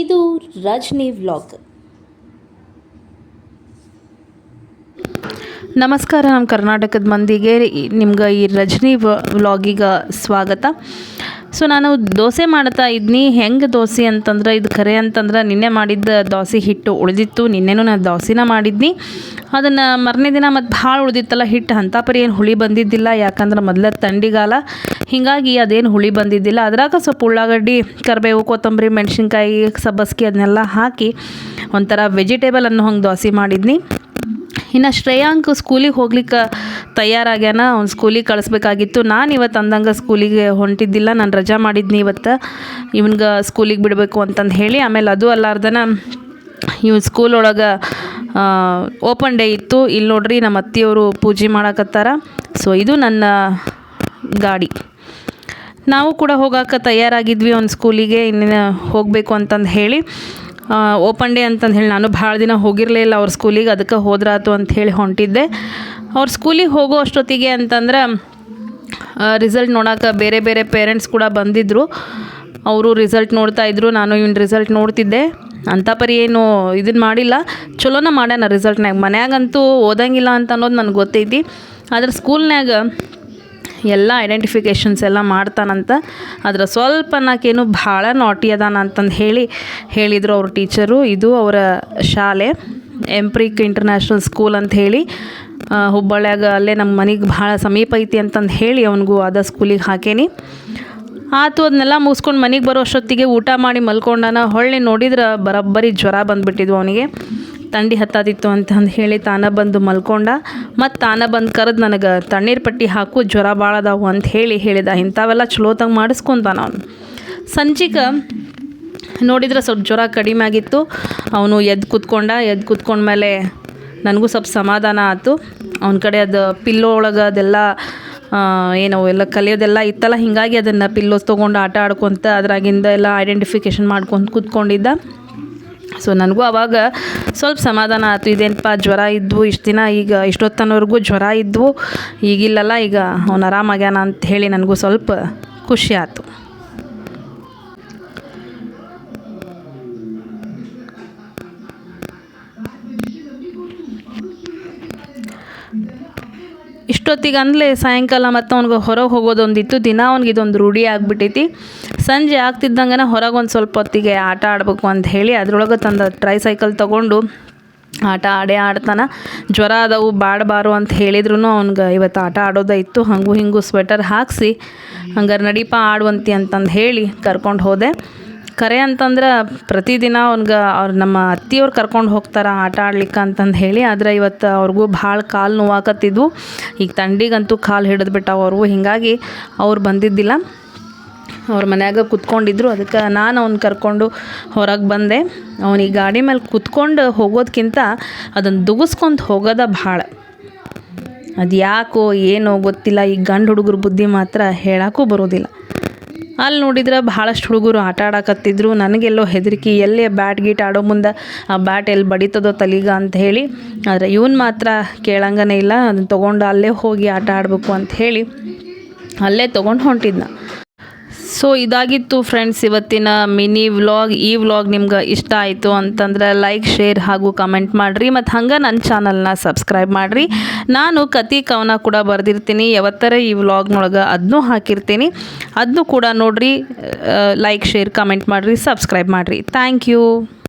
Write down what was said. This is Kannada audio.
ಇದು ರಜನಿ ವ್ಲಾಗ್. ನಮಸ್ಕಾರ ನಮ್ಮ ಕರ್ನಾಟಕದ ಮಂದಿಗೆ. ನಿಮ್ಗೆ ಈ ರಜನಿ ವ್ಲಾಗಿಗೆ ಸ್ವಾಗತ. ಸೊ, ನಾನು ದೋಸೆ ಮಾಡ್ತಾ ಇದ್ನಿ. ಹೆಂಗೆ ದೋಸೆ ಅಂತಂದ್ರೆ, ಇದು ಖರೆ ಅಂತಂದ್ರೆ, ನಿನ್ನೆ ಮಾಡಿದ್ದ ದೋಸೆ ಹಿಟ್ಟು ಉಳಿದಿತ್ತು. ನಿನ್ನೆನೂ ನಾನು ದೋಸೆನ ಮಾಡಿದ್ನಿ. ಅದನ್ನು ಮರನೇ ದಿನ ಮತ್ತು ಭಾಳ ಉಳಿದಿತ್ತಲ್ಲ ಹಿಟ್ಟು ಅಂಥ ಪರಿ ಏನು ಹುಳಿ ಬಂದಿದ್ದಿಲ್ಲ. ಯಾಕಂದ್ರೆ ಮೊದಲ ಥಂಡಿಗಾಲ ಹೀಗಾಗಿ ಅದೇನು ಹುಳಿ ಬಂದಿದ್ದಿಲ್ಲ. ಅದ್ರಾಗ ಸ್ವಲ್ಪ ಉಳ್ಳಾಗಡ್ಡಿ, ಕರಿಬೇವು, ಕೊತ್ತಂಬರಿ, ಮೆಣಸಿನ್ಕಾಯಿ, ಸಬ್ಬಸ್ಗೆ ಅದನ್ನೆಲ್ಲ ಹಾಕಿ ಒಂಥರ ವೆಜಿಟೇಬಲ್ ಅನ್ನೋ ಹಂಗೆ ದೋಸೆ ಮಾಡಿದ್ನಿ. ಇನ್ನು ಶ್ರೇಯಾಂಕ್ ಸ್ಕೂಲಿಗೆ ಹೋಗ್ಲಿಕ್ಕೆ ತಯಾರಾಗ್ಯಾನ, ಅವ್ನು ಸ್ಕೂಲಿಗೆ ಕಳಿಸ್ಬೇಕಾಗಿತ್ತು. ನಾನು ಇವತ್ತು ಅಂದಂಗೆ ಸ್ಕೂಲಿಗೆ ಹೊಂಟಿದ್ದಿಲ್ಲ, ನಾನು ರಜಾ ಮಾಡಿದ್ನಿ ಇವತ್ತು. ಇವನ್ಗೆ ಸ್ಕೂಲಿಗೆ ಬಿಡಬೇಕು ಅಂತಂದು ಹೇಳಿ, ಆಮೇಲೆ ಅದು ಅಲ್ಲಾರ್ದನ ಇವ್ನು ಸ್ಕೂಲ್ ಒಳಗೆ ಓಪನ್ ಡೇ ಇತ್ತು. ಇಲ್ಲಿ ನೋಡ್ರಿ ನಮ್ಮ ಅತ್ತಿಯವರು ಪೂಜೆ ಮಾಡಕತ್ತಾರ. ಸೊ ಇದು ನನ್ನ ಗಾಡಿ. ನಾವು ಕೂಡ ಹೋಗಕ್ಕೆ ತಯಾರಾಗಿದ್ವಿ ಒಂದು ಸ್ಕೂಲಿಗೆ ಇನ್ನೇನು ಹೋಗಬೇಕು ಅಂತಂದು ಹೇಳಿ. ಓಪನ್ ಡೇ ಅಂತಂದು ಹೇಳಿ ನಾನು ಭಾಳ ದಿನ ಹೋಗಿರಲೇ ಇಲ್ಲ ಅವ್ರ ಸ್ಕೂಲಿಗೆ ಅದಕ್ಕೆ ಹೋದ್ರಾತು ಅಂತ ಹೇಳಿ ಹೊಂಟಿದ್ದೆ. ಅವ್ರ ಸ್ಕೂಲಿಗೆ ಹೋಗೋ ಅಷ್ಟೊತ್ತಿಗೆ ಅಂತಂದ್ರೆ ರಿಸಲ್ಟ್ ನೋಡೋಕೆ ಬೇರೆ ಬೇರೆ ಪೇರೆಂಟ್ಸ್ ಕೂಡ ಬಂದಿದ್ದರು ಅವರು ರಿಸಲ್ಟ್ ನೋಡ್ತಾ ಇದ್ರು, ನಾನು ಇವ್ನ ರಿಸಲ್ಟ್ ನೋಡ್ತಿದ್ದೆ. ಅಂಥ ಪರಿ ಏನು ಇದನ್ನು ಮಾಡಿಲ್ಲ. ಚಲೋನ ಮಾಡ್ಯಾನ ರಿಸಲ್ಟ್ನಾಗ ಮನ್ಯಾಗಂತೂ ಓದಂಗಿಲ್ಲ ಅಂತ ಅನ್ನೋದು ನನಗೆ ಗೊತ್ತೈತಿ. ಆದ್ರೆ ಸ್ಕೂಲ್ನ್ಯಾಗ ಎಲ್ಲ ಐಡೆಂಟಿಫಿಕೇಷನ್ಸ್ ಎಲ್ಲ ಮಾಡ್ತಾನಂತ. ಅದರ ಸ್ವಲ್ಪ ನಾಕೇನು ಭಾಳ ನಾಟಿ ಅದಾನ ಅಂತಂದು ಹೇಳಿ ಹೇಳಿದರು ಅವ್ರ ಟೀಚರು ಇದು ಅವರ ಶಾಲೆ ಎಂಪ್ರಿಕ್ ಇಂಟರ್ನ್ಯಾಷನಲ್ ಸ್ಕೂಲ್ ಅಂತ ಹೇಳಿ. ಹುಬ್ಬಳ್ಳಿಯಾಗ ಅಲ್ಲೇ ನಮ್ಮ ಮನೆಗೆ ಭಾಳ ಸಮೀಪ ಐತಿ ಅಂತಂದು ಹೇಳಿ ಅವನಿಗೂ ಅದ ಸ್ಕೂಲಿಗೆ ಹಾಕೇನಿ. ಆತು ಅದನ್ನೆಲ್ಲ ಮುಗಿಸ್ಕೊಂಡು ಮನೆಗೆ ಬರೋ ಅಷ್ಟೊತ್ತಿಗೆ ಊಟ ಮಾಡಿ ಮಲ್ಕೊಂಡಾನ ಹೊಳ್ಳಿ ನೋಡಿದ್ರೆ ಬರೋಬ್ಬರಿ ಜ್ವರ ಬಂದುಬಿಟ್ಟಿದ್ವು ಅವನಿಗೆ. ಥಂಡಿ ಹತ್ತಾದಿತ್ತು ಅಂತಂದು ಹೇಳಿ ತಾನ ಬಂದು ಮಲ್ಕೊಂಡ. ಮತ್ತು ತಾನ ಬಂದು ಕರೆದು ನನಗೆ ತಣ್ಣೀರು ಪಟ್ಟಿ ಹಾಕು, ಜ್ವರ ಭಾಳ ಅದಾವು ಅಂತ ಹೇಳಿ ಹೇಳಿದ. ಇಂಥವೆಲ್ಲ ಚಲೋತಂಗೆ ಮಾಡಿಸ್ಕೊಂತಾನ ಅವನು. ಸಂಜೆಗೆ ನೋಡಿದ್ರೆ ಸ್ವಲ್ಪ ಜ್ವರ ಕಡಿಮೆ ಆಗಿತ್ತು. ಅವನು ಎದ್ದು ಕೂತ್ಕೊಂಡ ಎದ್ದು ಕೂತ್ಕೊಂಡ್ಮೇಲೆ ನನಗೂ ಸ್ವಲ್ಪ ಸಮಾಧಾನ ಆಯಿತು ಅವನ ಕಡೆ ಅದು ಪಿಲ್ಲೋ ಒಳಗೆ ಅದೆಲ್ಲ ಏನು ಎಲ್ಲ ಕಲಿಯೋದೆಲ್ಲ ಇತ್ತಲ್ಲ, ಹೀಗಾಗಿ ಅದನ್ನು ಪಿಲ್ಲೋಸ್ ತೊಗೊಂಡು ಆಟ ಆಡ್ಕೊತ ಅದ್ರಾಗಿಂದ ಎಲ್ಲ ಐಡೆಂಟಿಫಿಕೇಷನ್ ಮಾಡ್ಕೊಂಡು ಕೂತ್ಕೊಂಡಿದ್ದ. ಸೊ ನನಗೂ ಅವಾಗ ಸ್ವಲ್ಪ ಸಮಾಧಾನ ಆಯ್ತು. ಇದೇನಪ್ಪ ಜ್ವರ ಇದ್ವು, ಇಷ್ಟು ದಿನ ಈಗ ಇಷ್ಟೊತ್ತನವರೆಗೂ ಜ್ವರ ಇದ್ವು. ಈಗಿಲ್ಲಲ್ಲ, ಈಗ ಅವ್ನು ಆರಾಮಾಗ್ಯಾನ ಅಂತ ಹೇಳಿ ನನಗೂ ಸ್ವಲ್ಪ ಖುಷಿ ಆಯ್ತು. ಇಷ್ಟೊತ್ತಿಗೆ ಅಂದಲೇ ಸಾಯಂಕಾಲ ಮತ್ತು ಅವ್ನಿಗೆ ಹೊರಗೆ ಹೋಗೋದೊಂದಿತ್ತು, ದಿನ ಅವ್ನಿಗೆ ಇದೊಂದು ರೂಢಿ ಆಗಿಬಿಟ್ಟೈತಿ ಸಂಜೆ ಆಗ್ತಿದ್ದಂಗೆ ಹೊರಗೆ ಒಂದು ಸ್ವಲ್ಪ ಹೊತ್ತಿಗೆ ಆಟ ಆಡಬೇಕು ಅಂತ ಹೇಳಿ ಅದ್ರೊಳಗೆ ತಂದ ಟ್ರೈ ಸೈಕಲ್ ತೊಗೊಂಡು ಆಟ ಆಡೇ ಆಡ್ತಾನೆ. ಜ್ವರ ಅದಾವು ಬಾಡಬಾರು ಅಂತ ಹೇಳಿದ್ರು ಅವ್ನಿಗೆ ಇವತ್ತು ಆಟ ಆಡೋದೇ ಇತ್ತು. ಹಾಗೂ ಹಿಂಗೂ ಸ್ವೆಟರ್ ಹಾಕಿಸಿ, ಹಂಗಾರೆ ನಡೀಪ ಆಡುವಂತಿ ಅಂತಂದು ಹೇಳಿ ಕರ್ಕೊಂಡು ಹೋದೆ. ಕರೆ ಅಂತಂದ್ರೆ ಪ್ರತಿದಿನ ಅವ್ನಿಗೆ ಅವ್ರು ನಮ್ಮ ಅತ್ತಿಯವ್ರು ಕರ್ಕೊಂಡು ಹೋಗ್ತಾರೆ ಆಟ ಆಡ್ಲಿಕ್ಕೆ ಅಂತಂದು ಹೇಳಿ, ಆದರೆ ಇವತ್ತು ಅವ್ರಿಗೂ ಭಾಳ ಕಾಲು ನೋವಾಕತ್ತಿದ್ವು. ಈಗ ತಂಡಿಗಂತೂ ಕಾಲು ಹಿಡಿದ್ಬಿಟ್ಟಾವ ಅವ್ರಿಗೂ ಹೀಗಾಗಿ ಅವ್ರು ಬಂದಿದ್ದಿಲ್ಲ. ಅವ್ರ ಮನ್ಯಾಗ ಕುತ್ಕೊಂಡಿದ್ರು, ಅದಕ್ಕೆ ನಾನು ಅವ್ನು ಕರ್ಕೊಂಡು ಹೊರಗೆ ಬಂದೆ. ಅವನಿಗೆ ಗಾಡಿ ಮೇಲೆ ಕುತ್ಕೊಂಡು ಹೋಗೋದಕ್ಕಿಂತ ಅದನ್ನು ದುಗಿಸ್ಕೊಂಡು ಹೋಗೋದ ಭಾಳ. ಅದು ಯಾಕೋ ಏನೋ ಗೊತ್ತಿಲ್ಲ, ಈ ಗಂಡು ಹುಡುಗರ ಬುದ್ಧಿ ಮಾತ್ರ ಹೇಳೋಕ್ಕೂ ಬರೋದಿಲ್ಲ. ಅಲ್ಲಿ ನೋಡಿದ್ರೆ ಭಾಳಷ್ಟು ಹುಡುಗರು ಆಟ ಆಡಕತ್ತಿದ್ರು. ನನಗೆಲ್ಲೋ ಹೆದರಿಕೆ, ಎಲ್ಲಿ ಬ್ಯಾಟ್ ಗೀಟ್ ಆಡೋ ಮುಂದೆ ಆ ಬ್ಯಾಟ್ ಎಲ್ಲಿ ಬಡಿತದೋ ತಲಿಗ ಅಂತ ಹೇಳಿ. ಆದರೆ ಇವನು ಮಾತ್ರ ಕೇಳಂಗನೇ ಇಲ್ಲ. ಅದನ್ನು ತೊಗೊಂಡು ಅಲ್ಲೇ ಹೋಗಿ ಆಟ ಆಡಬೇಕು ಅಂತ ಹೇಳಿ ಅಲ್ಲೇ ತೊಗೊಂಡು ಹೊಂಟಿದ್ನ. ಸೊ ಇದಾಗಿತ್ತು ಫ್ರೆಂಡ್ಸ್ ಇವತ್ತಿನ ಮಿನಿ ವ್ಲಾಗ್. ಈ ವ್ಲಾಗ್ ನಿಮ್ಗೆ ಇಷ್ಟ ಆಯಿತು ಅಂತಂದ್ರೆ ಲೈಕ್ ಶೇರ್ ಹಾಗೂ ಕಮೆಂಟ್ ಮಾಡಿರಿ. ಮತ್ತು ಹಂಗೆ ನನ್ನ ಚಾನಲ್ನ ಸಬ್ಸ್ಕ್ರೈಬ್ ಮಾಡಿರಿ. ನಾನು ಕತಿ ಕವನ ಕೂಡ ಬರೆದಿರ್ತೀನಿ. ಯಾವತ್ತರ ಈ ವ್ಲಾಗ್ನೊಳಗೆ ಅದನ್ನೂ ಹಾಕಿರ್ತೀನಿ. ಅದನ್ನೂ ಕೂಡ ನೋಡಿರಿ ಲೈಕ್ ಶೇರ್ ಕಮೆಂಟ್ ಮಾಡಿರಿ ಸಬ್ಸ್ಕ್ರೈಬ್ ಮಾಡಿರಿ. Thank you